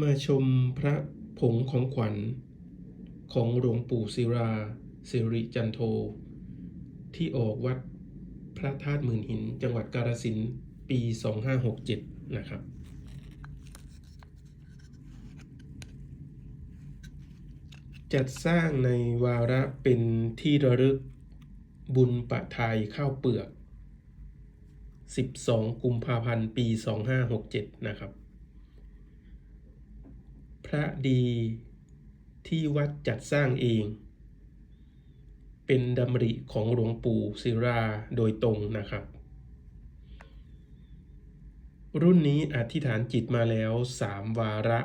มาชมพระผงของขวัญ ของหลวงปู่ศิราสิริจันโท ที่ออกวัดพระธาตุหมื่นหิน จังหวัดกาฬสินธุ์ปี 2567 นะครับ จัดสร้างในวาระเป็นที่ระลึกบุญปะทายข้าวเปลือก 12 กุมภาพันธ์ ปี 2567 นะครับ ระดีที่วัดจัดสร้างเอง เป็นดำริของหลวงปู่ศิราโดยตรงนะครับ รุ่นนี้อธิษฐานจิตมาแล้ว3วาระ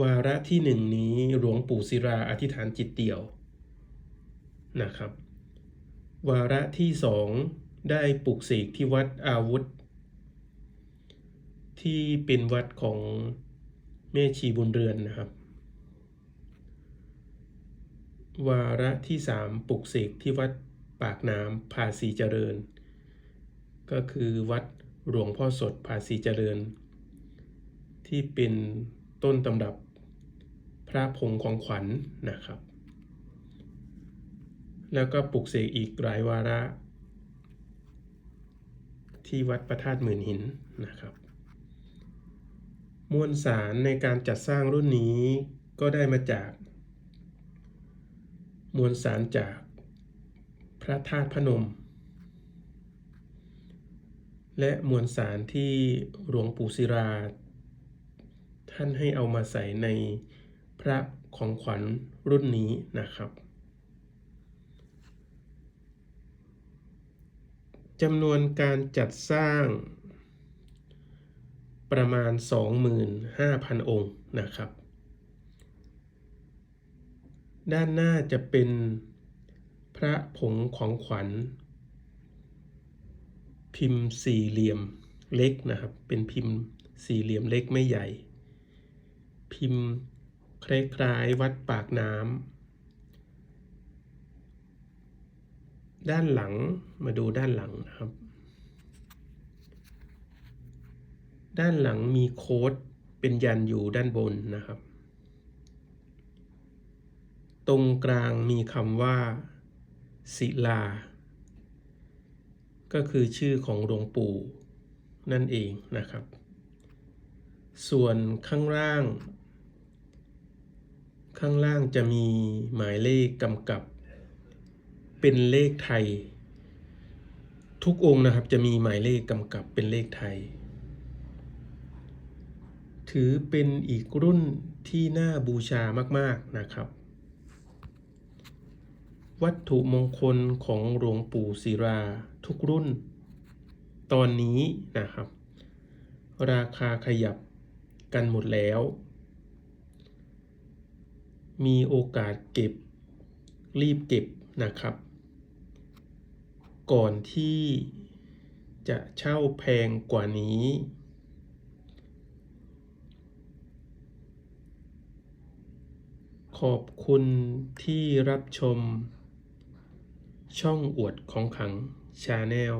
วาระที่หนึ่งนี้หลวงปู่ศิราอธิษฐานจิตเดี่ยวนะครับ วาระที่สองได้ปลุกเสกที่วัดอาวุธ ที่เป็นวัดของแม่ชีบุญเรือนนะครับ วาระที่สามปลุกเสกที่วัดปากน้ำภาษีเจริญ ก็คือวัดหลวงพ่อสดภาษีเจริญ ที่เป็นต้นตำรับพระพงของขวัญนนะครับ แล้วก็ปลุกเสกอีกหลายวาระ ที่วัดพระธาตุหมื่นหินนะครับ มวลสารในการจัดสร้างรุ่นนี้ก็ได้มาจาก มวลสารจากพระธาตุพนม และมวลสารที่หลวงปู่ศิราท่านให้เอามาใส่ในพระของขวัญรุ่นนี้นะครับจำนวนการจัดสร้าง ประมาณ 25,000 องค์นะครับ ด้านหน้าจะเป็นพระผงของขวัญ พิมพ์สี่เหลี่ยมเล็กนะครับ เป็นพิมพ์สี่เหลี่ยมเล็กไม่ใหญ่ พิมพ์คล้ายๆวัดปากน้ำด้านหลังมาดูด้านหลังนะครับ ด้านหลังมีโค้ดเป็นยันอยู่ด้านบนนะครับ ตรงกลางมีคำว่า ศิลา ก็คือชื่อของหลวงปู่นั่นเองนะครับ ส่วนข้างล่าง ข้างล่างจะมีหมายเลขกำกับ เป็นเลขไทย ทุกองค์นะครับจะมีหมายเลขกำกับเป็นเลขไทย ถือเป็นอีกรุ่นที่น่าบูชามาก ๆ นะครับ วัตถุมงคลของหลวงปู่ศิราทุกรุ่น ตอนนี้นะครับ ราคาขยับกันหมดแล้ว มีโอกาสเก็บรีบเก็บนะครับ ก่อนที่จะเช่าแพงกว่านี้ ขอบคุณที่รับชม ช่องอวดของขังชาแนล